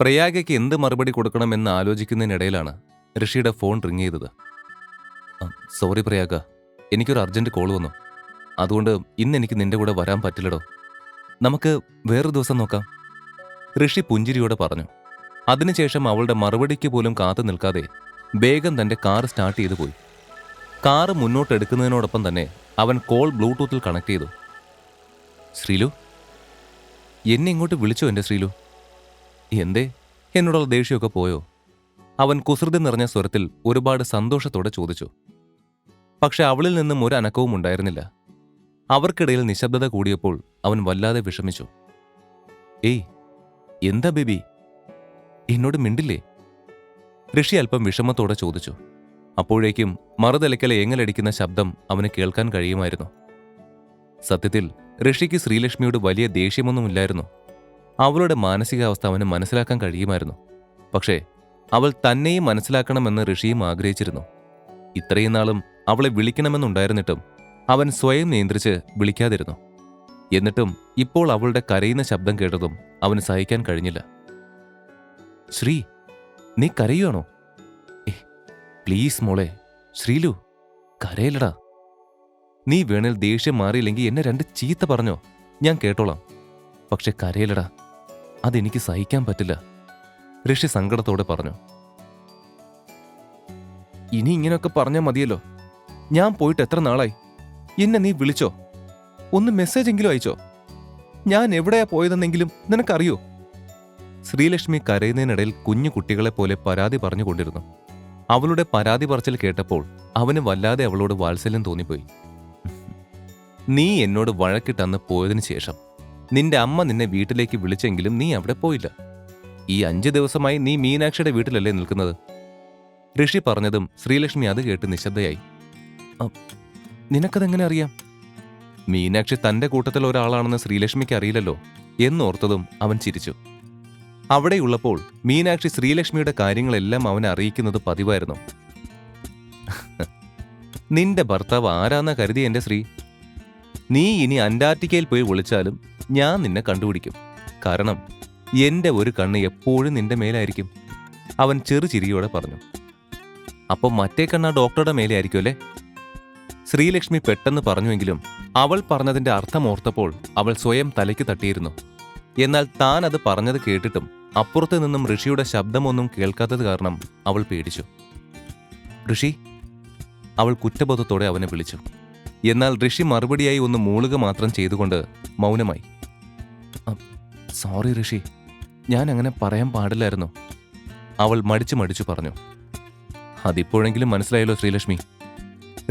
പ്രയാഗയ്ക്ക് എന്ത് മറുപടി കൊടുക്കണമെന്ന് ആലോചിക്കുന്നതിനിടയിലാണ് ഋഷിയുടെ ഫോൺ റിങ് ചെയ്തത്. "ആ, സോറി പ്രയാഗ എനിക്കൊരു അർജന്റ് കോൾ വന്നു. അതുകൊണ്ട് ഇന്ന് എനിക്ക് നിന്റെ കൂടെ വരാൻ പറ്റില്ലടോ. നമുക്ക് വേറൊരു ദിവസം നോക്കാം. ഋഷി പുഞ്ചിരിയോടെ പറഞ്ഞു. അതിനുശേഷം അവളുടെ മറുപടിക്ക് പോലും കാത്തു നിൽക്കാതെ വേഗം തന്റെ കാർ സ്റ്റാർട്ട് ചെയ്തു പോയി. കാറ് മുന്നോട്ടെടുക്കുന്നതിനോടൊപ്പം തന്നെ അവൻ കോൾ ബ്ലൂടൂത്തിൽ കണക്ട് ചെയ്തു. ശ്രീലു? എന്നെ ഇങ്ങോട്ട് വിളിച്ചോ എന്റെ ശ്രീലു? എന്തേ? എന്നോടുള്ള ദേഷ്യമൊക്കെ പോയോ? അവൻ കുസൃതി നിറഞ്ഞ സ്വരത്തിൽ ഒരുപാട് സന്തോഷത്തോടെ ചോദിച്ചു. പക്ഷെ അവളിൽ നിന്നും ഒരു അനക്കവും ഉണ്ടായിരുന്നില്ല. അവർക്കിടയിൽ നിശബ്ദത കൂടിയപ്പോൾ അവൻ വല്ലാതെ വിഷമിച്ചു. ഏയ് എന്താ ബേബി? എന്നോട് മിണ്ടില്ലേ? ഋഷി അല്പം വിഷമത്തോടെ ചോദിച്ചു. അപ്പോഴേക്കും മറുതലയ്ക്കലെ എങ്ങലടിക്കുന്ന ശബ്ദം അവന് കേൾക്കാൻ കഴിയുമായിരുന്നു. സത്യത്തിൽ ഋഷിക്ക് ശ്രീലക്ഷ്മിയോട് വലിയ ദേഷ്യമൊന്നുമില്ലായിരുന്നു. അവളുടെ മാനസികാവസ്ഥ അവന് മനസ്സിലാക്കാൻ കഴിയുമായിരുന്നു. പക്ഷേ അവൾ തന്നെയും മനസ്സിലാക്കണമെന്ന് ഋഷിയും ആഗ്രഹിച്ചിരുന്നു. ഇത്രയും നാളും അവളെ വിളിക്കണമെന്നുണ്ടായിരുന്നിട്ടും അവൻ സ്വയം നിയന്ത്രിച്ച് വിളിക്കാതിരുന്നു. എന്നിട്ടും ഇപ്പോൾ അവളുടെ കരയുന്ന ശബ്ദം കേട്ടതും അവന് സഹിക്കാൻ കഴിഞ്ഞില്ല. ശ്രീ നീ കരയുവാണോ? പ്ലീസ് മോളെ ശ്രീലു കരയില്ലടാ. നീ വേണേൽ ദേഷ്യം മാറിയില്ലെങ്കിൽ എന്നെ രണ്ട് ചീത്ത പറഞ്ഞോ? ഞാൻ കേട്ടോളാം. പക്ഷെ കരയില്ലടാ. അതെനിക്ക് സഹിക്കാൻ പറ്റില്ല. ഋഷി സങ്കടത്തോടെ പറഞ്ഞു. ഇനി ഇങ്ങനെയൊക്കെ പറഞ്ഞാൽ മതിയല്ലോ. ഞാൻ പോയിട്ട് എത്ര നാളായി? എന്നെ നീ വിളിച്ചോ? ഒന്ന് മെസ്സേജ് എങ്കിലും അയച്ചോ? ഞാൻ എവിടെയാ പോയതെന്നെങ്കിലും നിനക്കറിയോ? ശ്രീലക്ഷ്മി കരയുന്നതിനിടയിൽ കുഞ്ഞു കുട്ടികളെ പോലെ പരാതി പറഞ്ഞുകൊണ്ടിരുന്നു അവളുടെ പരാതി പറച്ചിൽ കേട്ടപ്പോൾ അവന് വല്ലാതെ അവളോട് വാത്സല്യം തോന്നിപ്പോയി. നീ എന്നോട് വഴക്കിട്ടന്ന് പോയതിനു ശേഷം നിന്റെ അമ്മ നിന്നെ വീട്ടിലേക്ക് വിളിച്ചെങ്കിലും നീ അവിടെ പോയില്ല. ഈ അഞ്ച് ദിവസമായി നീ മീനാക്ഷിയുടെ വീട്ടിലല്ലേ നിൽക്കുന്നത്? ഋഷി പറഞ്ഞതും ശ്രീലക്ഷ്മി അത് കേട്ട് നിശബ്ദയായി. നിനക്കതെങ്ങനെ അറിയാം? മീനാക്ഷി തന്റെ കൂട്ടത്തിൽ ഒരാളാണെന്ന് ശ്രീലക്ഷ്മിക്ക് അറിയില്ലല്ലോ എന്നോർത്തതും അവൻ ചിരിച്ചു. അവിടെയുള്ളപ്പോൾ മീനാക്ഷി ശ്രീലക്ഷ്മിയുടെ കാര്യങ്ങളെല്ലാം അവനെ അറിയിക്കുന്നത് പതിവായിരുന്നു. നിന്റെ ഭർത്താവ് ആരാന്ന കരുതി എന്റെ ശ്രീ? നീ ഇനി അന്റാർട്ടിക്കയിൽ പോയി വിളിച്ചാലും ഞാൻ നിന്നെ കണ്ടുപിടിക്കും. കാരണം എന്റെ ഒരു കണ്ണ് എപ്പോഴും നിന്റെ മേലായിരിക്കും. അവൻ ചെറുചിരിയോടെ പറഞ്ഞു. അപ്പോൾ മറ്റേ കണ്ണ് ആ ഡോക്ടറുടെ മേലെയായിരിക്കും അല്ലേ? ശ്രീലക്ഷ്മി പെട്ടെന്ന് പറഞ്ഞുവെങ്കിലും അവൾ പറഞ്ഞതിന്റെ അർത്ഥം ഓർത്തപ്പോൾ അവൾ സ്വയം തലയ്ക്ക് തട്ടിയിരുന്നു. എന്നാൽ താൻ അത് പറഞ്ഞത് കേട്ടിട്ടും അപ്പുറത്ത് നിന്നും ഋഷിയുടെ ശബ്ദമൊന്നും കേൾക്കാത്തത് കാരണം അവൾ പേടിച്ചു. ഋഷി അവൾ കുറ്റബോധത്തോടെ അവനെ വിളിച്ചു. എന്നാൽ ഋഷി മറുപടിയായി ഒന്ന് മൂളുക മാത്രം ചെയ്തുകൊണ്ട് മൗനമായി. "അ, സോറി ഋഷി. ഞാൻ അങ്ങനെ പറയാൻ പാടില്ലായിരുന്നു. അവൾ മടിച്ചു മടിച്ചു പറഞ്ഞു. അതിപ്പോഴെങ്കിലും മനസ്സിലായല്ലോ ശ്രീലക്ഷ്മി.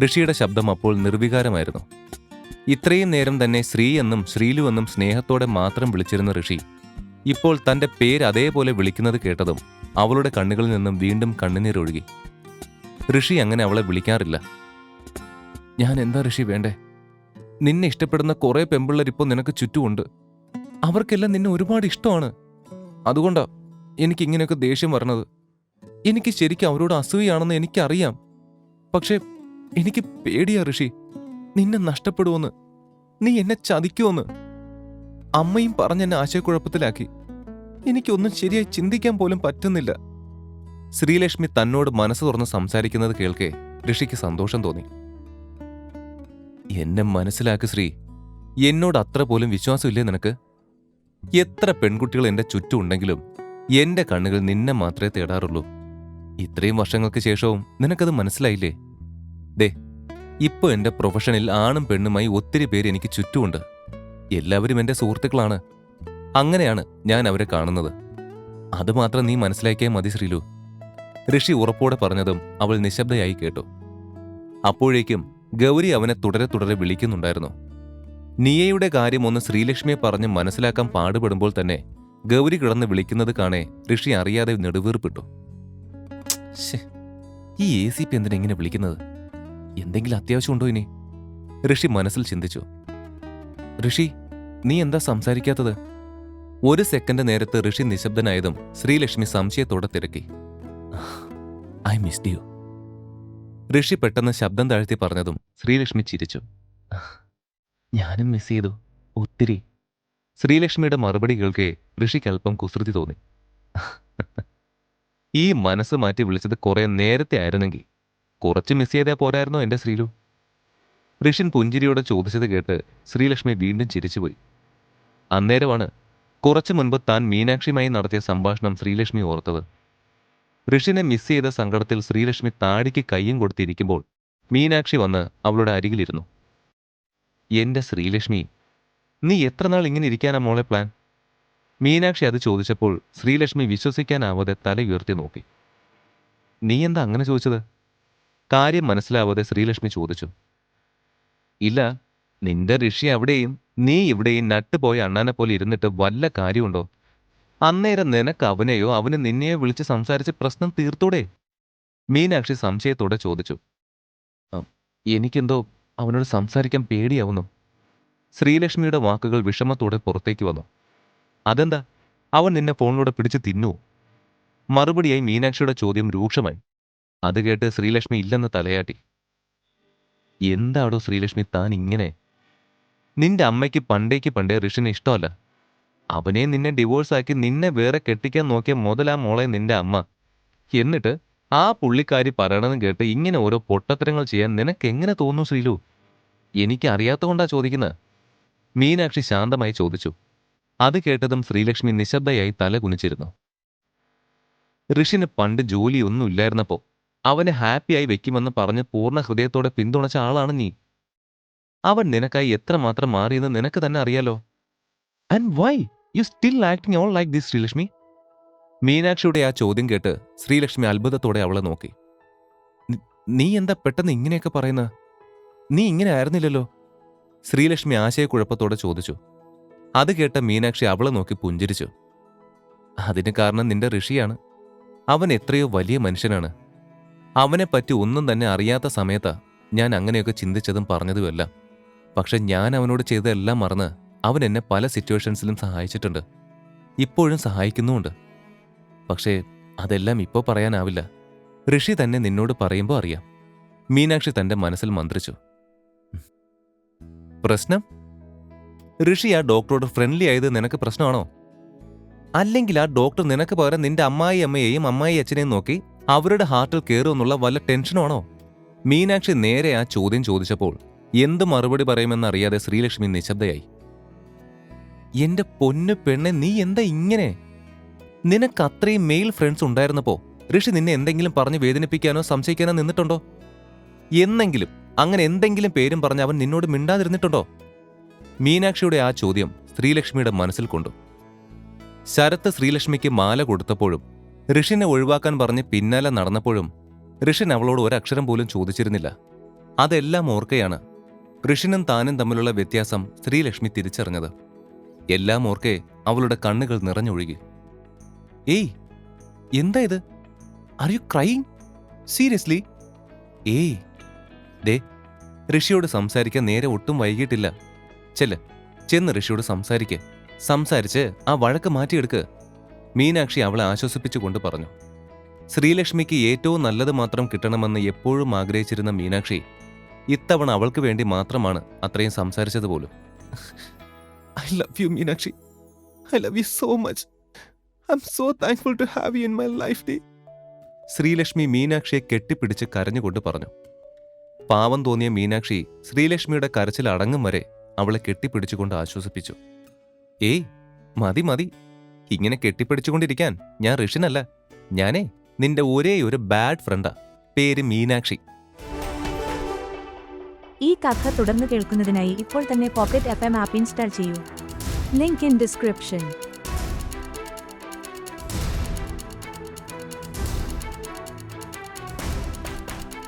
ഋഷിയുടെ ശബ്ദം അപ്പോൾ നിർവികാരമായിരുന്നു. ഇത്രയും നേരം തന്നെ ശ്രീ എന്നും ശ്രീലു എന്നും സ്നേഹത്തോടെ മാത്രം വിളിച്ചിരുന്ന ഋഷി ഇപ്പോൾ തന്റെ പേര് അതേപോലെ വിളിക്കുന്നത് കേട്ടതും അവളുടെ കണ്ണുകളിൽ നിന്നും വീണ്ടും കണ്ണുനീരൊഴുകി. ഋഷി അങ്ങനെ അവളെ വിളിക്കാറില്ല. ഞാൻ എന്താ ഋഷി വേണ്ടേ? നിന്നെ ഇഷ്ടപ്പെടുന്ന കുറേ പെമ്പിള്ളരിപ്പോൾ നിനക്ക് ചുറ്റുമുണ്ട്. അവർക്കെല്ലാം നിന്നെ ഒരുപാട് ഇഷ്ടമാണ്. അതുകൊണ്ടാ എനിക്ക് ഇങ്ങനെയൊക്കെ ദേഷ്യം വരണത്. എനിക്ക് ശരിക്കും അവരോട് അസൂയാണെന്ന് എനിക്കറിയാം. പക്ഷേ എനിക്ക് പേടിയാ ഋഷി. നിന്നെ നഷ്ടപ്പെടുമെന്ന് നീ എന്നെ ചതിക്കുമെന്ന് അമ്മയും പറഞ്ഞെന്നെ ആശയക്കുഴപ്പത്തിലാക്കി. എനിക്കൊന്നും ശരിയായി ചിന്തിക്കാൻ പോലും പറ്റുന്നില്ല. ശ്രീലക്ഷ്മി തന്നോട് മനസ്സ് തുറന്ന് സംസാരിക്കുന്നത് കേൾക്കെ ഋഷിക്ക് സന്തോഷം തോന്നി. എന്നെ മനസ്സിലാക്ക് ശ്രീ. എന്നോട് അത്ര പോലും വിശ്വാസമില്ലേ നിനക്ക്? എത്ര പെൺകുട്ടികൾ എന്റെ ചുറ്റും ഉണ്ടെങ്കിലും എന്റെ കണ്ണുകൾ നിന്നെ മാത്രമേ തേടാറുള്ളൂ. ഇത്രയും വർഷങ്ങൾക്ക് ശേഷവും നിനക്കത് മനസ്സിലായില്ലേ? ദേ ഇപ്പോൾ എന്റെ പ്രൊഫഷനിൽ ആണും പെണ്ണുമായി ഒത്തിരി പേര് എനിക്ക് ചുറ്റുമുണ്ട്. എല്ലാവരും എന്റെ സുഹൃത്തുക്കളാണ്. അങ്ങനെയാണ് ഞാൻ അവരെ കാണുന്നത്. അതുമാത്രം നീ മനസ്സിലാക്കിയാൽ മതി ശ്രീലു. ഋഷി ഉറപ്പോടെ പറഞ്ഞതും അവൾ നിശബ്ദയായി കേട്ടു. അപ്പോഴേക്കും ഗൗരി അവനെ തുടരെ തുടരെ വിളിക്കുന്നുണ്ടായിരുന്നു. നിയയുടെ കാര്യം ഒന്ന് ശ്രീലക്ഷ്മിയെ പറഞ്ഞ് മനസ്സിലാക്കാൻ പാടുപെടുമ്പോൾ തന്നെ ഗൗരി കിടന്ന് വിളിക്കുന്നത് കാണേ ഋഷി അറിയാതെ നെടുവീർപ്പിട്ടു. ഈ എ സി പി എന്തിനാ ഇങ്ങനെ വിളിക്കുന്നത്? എന്തെങ്കിലും അത്യാവശ്യമുണ്ടോ ഇനി? ഋഷി മനസ്സിൽ ചിന്തിച്ചു. ഋഷി നീ എന്താ സംസാരിക്കാത്തത്? ഒരു സെക്കൻഡ് നേരത്ത് ഋഷി നിശബ്ദനായതും ശ്രീലക്ഷ്മി സംശയത്തോടെ തിരക്കി. I missed you. ഋഷി പെട്ടെന്ന് ശബ്ദം താഴ്ത്തി പറഞ്ഞതും ശ്രീലക്ഷ്മി ചിരിച്ചു. ഞാനും മിസ് ചെയ്തു. ഒത്തിരി. ശ്രീലക്ഷ്മിയുടെ മറുപടി കേൾക്കെ ഋഷിക്ക് അല്പം കുസൃതി തോന്നി. ഈ മനസ്സ് മാറ്റി വിളിച്ചത് കുറെ നേരത്തെ ആയിരുന്നെങ്കിൽ കുറച്ച് മിസ് ചെയ്തേ പോരായിരുന്നോ എന്റെ ശ്രീലു? ഋഷിൻ പുഞ്ചിരിയോടെ ചോദിച്ചത് കേട്ട് ശ്രീലക്ഷ്മി വീണ്ടും ചിരിച്ചുപോയി. അന്നേരമാണ് കുറച്ചു മുൻപ് താൻ മീനാക്ഷിയുമായി നടത്തിയ സംഭാഷണം ശ്രീലക്ഷ്മി ഓർത്തത്. ഋഷിനെ മിസ് ചെയ്ത സങ്കടത്തിൽ ശ്രീലക്ഷ്മി താടിക്ക് കയ്യും കൊടുത്തിരിക്കുമ്പോൾ മീനാക്ഷി വന്ന് അവളുടെ അരികിലിരുന്നു. എന്റെ ശ്രീലക്ഷ്മി നീ എത്ര നാൾ ഇങ്ങനെ ഇരിക്കാനാ മോളെ പ്ലാൻ മീനാക്ഷി അത് ചോദിച്ചപ്പോൾ ശ്രീലക്ഷ്മി വിശ്വസിക്കാനാവാതെ തല ഉയർത്തി നോക്കി. നീ എന്താ അങ്ങനെ ചോദിച്ചത്? കാര്യം മനസ്സിലാവാതെ ശ്രീലക്ഷ്മി ചോദിച്ചു. ഇല്ല നിന്റെ ഋഷി അവിടെയും നീ ഇവിടെയും നട്ടുപോയ അണ്ണാനെ പോലെ ഇരുന്നിട്ട് വല്ല കാര്യമുണ്ടോ? അന്നേരം നിനക്ക് അവനെയോ അവന് നിന്നെയോ വിളിച്ച് സംസാരിച്ച് പ്രശ്നം തീർത്തൂടെ? മീനാക്ഷി സംശയത്തോടെ ചോദിച്ചു. എനിക്കെന്തോ അവനോട് സംസാരിക്കാൻ പേടിയാവുന്നു. ശ്രീലക്ഷ്മിയുടെ വാക്കുകൾ വിഷമത്തോടെ പുറത്തേക്ക് വന്നു. അതെന്താ? അവൻ നിന്നെ ഫോണിലൂടെ പിടിച്ച് തിന്നു മറുപടിയായി മീനാക്ഷിയുടെ ചോദ്യം രൂക്ഷമായി. അത് കേട്ട് ശ്രീലക്ഷ്മി ഇല്ലെന്ന് തലയാട്ടി. എന്താടോ ശ്രീലക്ഷ്മി താൻ ഇങ്ങനെ? നിന്റെ അമ്മയ്ക്ക് പണ്ടേക്ക് പണ്ടേ ഋഷിനെ ഇഷ്ടമല്ല. അവനെ നിന്നെ ഡിവോഴ്സ് ആക്കി നിന്നെ വേറെ കെട്ടിക്കാൻ നോക്കിയ മുതലാ മോളെ നിന്റെ അമ്മ. എന്നിട്ട് ആ പുള്ളിക്കാരി പറയണമെന്ന് കേട്ട് ഇങ്ങനെ ഓരോ പൊട്ടത്തരങ്ങൾ ചെയ്യാൻ നിനക്ക് എങ്ങനെ തോന്നുന്നു ശ്രീലു? എനിക്ക് അറിയാത്തതുകൊണ്ടാ ചോദിക്കുന്നത് മീനാക്ഷി ശാന്തമായി ചോദിച്ചു. അത് കേട്ടതും ശ്രീലക്ഷ്മി നിശബ്ദയായി തല കുനിച്ചിരുന്നു. ഋഷിന് പണ്ട് ജോലിയൊന്നും ഇല്ലായിരുന്നപ്പോ അവനെ ഹാപ്പിയായി വെക്കുമെന്ന് പറഞ്ഞ് പൂർണ ഹൃദയത്തോടെ പിന്തുണച്ച ആളാണ് നീ. അവൻ നിനക്കായി എത്രമാത്രം മാറിയെന്ന് നിനക്ക് തന്നെ അറിയാലോ? And why you still acting all like this Sreelakshmi? മീനാക്ഷിയുടെ ആ ചോദ്യം കേട്ട് ശ്രീലക്ഷ്മി അത്ഭുതത്തോടെ അവളെ നോക്കി. നീ എന്താ പെട്ടെന്ന് ഇങ്ങനെയൊക്കെ പറയുന്നത് നീ ഇങ്ങനെ ആയിരുന്നില്ലല്ലോ? ശ്രീലക്ഷ്മി ആശയക്കുഴപ്പത്തോടെ ചോദിച്ചു. അത് കേട്ട മീനാക്ഷി അവളെ നോക്കി പുഞ്ചിരിച്ചു. അതിന് കാരണം നിന്റെ ഋഷിയാണ്. അവൻ എത്രയോ വലിയ മനുഷ്യനാണ്. അവനെപ്പറ്റി ഒന്നും തന്നെ അറിയാത്ത സമയത്താ ഞാൻ അങ്ങനെയൊക്കെ ചിന്തിച്ചതും പറഞ്ഞതുമെല്ലാം. പക്ഷെ ഞാൻ അവനോട് ചെയ്തതെല്ലാം മറന്ന് അവൻ എന്നെ പല സിറ്റുവേഷൻസിലും സഹായിച്ചിട്ടുണ്ട്. ഇപ്പോഴും സഹായിക്കുന്നുമുണ്ട്. പക്ഷേ അതെല്ലാം ഇപ്പോൾ പറയാനാവില്ല. ഋഷി തന്നെ നിന്നോട് പറയുമ്പോൾ അറിയാം. മീനാക്ഷി തന്റെ മനസ്സിൽ മന്ത്രിച്ചു. പ്രശ്നം? ഋഷി ആ ഡോക്ടറോട് ഫ്രണ്ട്ലി ആയത് നിനക്ക് പ്രശ്നമാണോ? അല്ലെങ്കിൽ ആ ഡോക്ടർ നിനക്ക് പകരം നിന്റെ അമ്മായി അമ്മയെയും അമ്മായി അച്ഛനെയും നോക്കി അവരുടെ ഹാർട്ടിൽ കയറുമെന്നുള്ള വല്ല ടെൻഷനാണോ മീനാക്ഷി നേരെ ആ ചോദ്യം ചോദിച്ചപ്പോൾ എന്ത് മറുപടി പറയുമെന്നറിയാതെ ശ്രീലക്ഷ്മി നിശബ്ദയായി. എന്റെ പൊന്നു പെണ്ണെ നീ എന്താ ഇങ്ങനെ? നിനക്ക് അത്രയും മെയിൽ ഫ്രണ്ട്സ് ഉണ്ടായിരുന്നപ്പോ ഋഷി നിന്നെ എന്തെങ്കിലും പറഞ്ഞ് വേദനിപ്പിക്കാനോ സംശയിക്കാനോ നിന്നിട്ടുണ്ടോ? എന്നെങ്കിലും അങ്ങനെ എന്തെങ്കിലും പേരും പറഞ്ഞ് അവൻ നിന്നോട് മിണ്ടാതിരുന്നിട്ടുണ്ടോ? മീനാക്ഷിയുടെ ആ ചോദ്യം ശ്രീലക്ഷ്മിയുടെ മനസ്സിൽ കൊണ്ടു. ശരത്ത് ശ്രീലക്ഷ്മിക്ക് മാല കൊടുത്തപ്പോഴും ഋഷിനെ ഒഴിവാക്കാൻ പറഞ്ഞ് പിന്നാലെ നടന്നപ്പോഴും ഋഷിൻ അവളോട് ഒരക്ഷരം പോലും ചോദിച്ചിരുന്നില്ല. അതെല്ലാം ഓർക്കെയാണ് ഋഷിനും താനും തമ്മിലുള്ള വ്യത്യാസം ശ്രീലക്ഷ്മി തിരിച്ചറിഞ്ഞത്. എല്ലാം ഓർക്കെ അവളുടെ കണ്ണുകൾ നിറഞ്ഞൊഴുകി. ഏയ് എന്താ ഇത്? ആർ യു ക്രൈങ് സീരിയസ്ലി ഏയ് ദേ ഋഷിയോട് സംസാരിക്കാൻ നേരെ ഒട്ടും വൈകിട്ടില്ല ചെല്ല് ചെന്ന് ഋഷിയോട് സംസാരിക്ക്. സംസാരിച്ച് ആ വഴക്ക് മാറ്റിയെടുക്ക്. മീനാക്ഷി അവളെ ആശ്വസിപ്പിച്ചുകൊണ്ട് പറഞ്ഞു. ശ്രീലക്ഷ്മിക്ക് ഏറ്റവും നല്ലത് മാത്രം കിട്ടണമെന്ന് എപ്പോഴും ആഗ്രഹിച്ചിരുന്ന മീനാക്ഷി ഇത്തവണ അവൾക്ക് വേണ്ടി മാത്രമാണ് അത്രയും സംസാരിച്ചത് പോലും I love you Meenakshi. I love you so much I'm so thankful to have you in my life dear Sreelakshmi മീനാക്ഷിയെ കെട്ടിപ്പിടിച്ച് കരഞ്ഞുകൊണ്ട് പറഞ്ഞു. പാവം തോന്നിയ മീനാക്ഷി ശ്രീലക്ഷ്മിയുടെ കരച്ചിൽ അടങ്ങും വരെ അവളെ കെട്ടിപ്പിടിച്ചുകൊണ്ട് ആശ്വസിപ്പിച്ചു. ഏയ് മതി മതി. ഇങ്ങനെ കെട്ടിപ്പിടിച്ചുകൊണ്ടിരിക്കാൻ ഞാൻ ഋഷിനല്ല. ഞാനേ നിന്റെ ഒരേ ഒരു ബാഡ് ഫ്രണ്ടാ പേര് മീനാക്ഷി. ഈ കഥ തുടർന്ന് കേൾക്കുന്നതിനായി ഇപ്പോൾ തന്നെ pocket F M app install ചെയ്യൂ. Link in description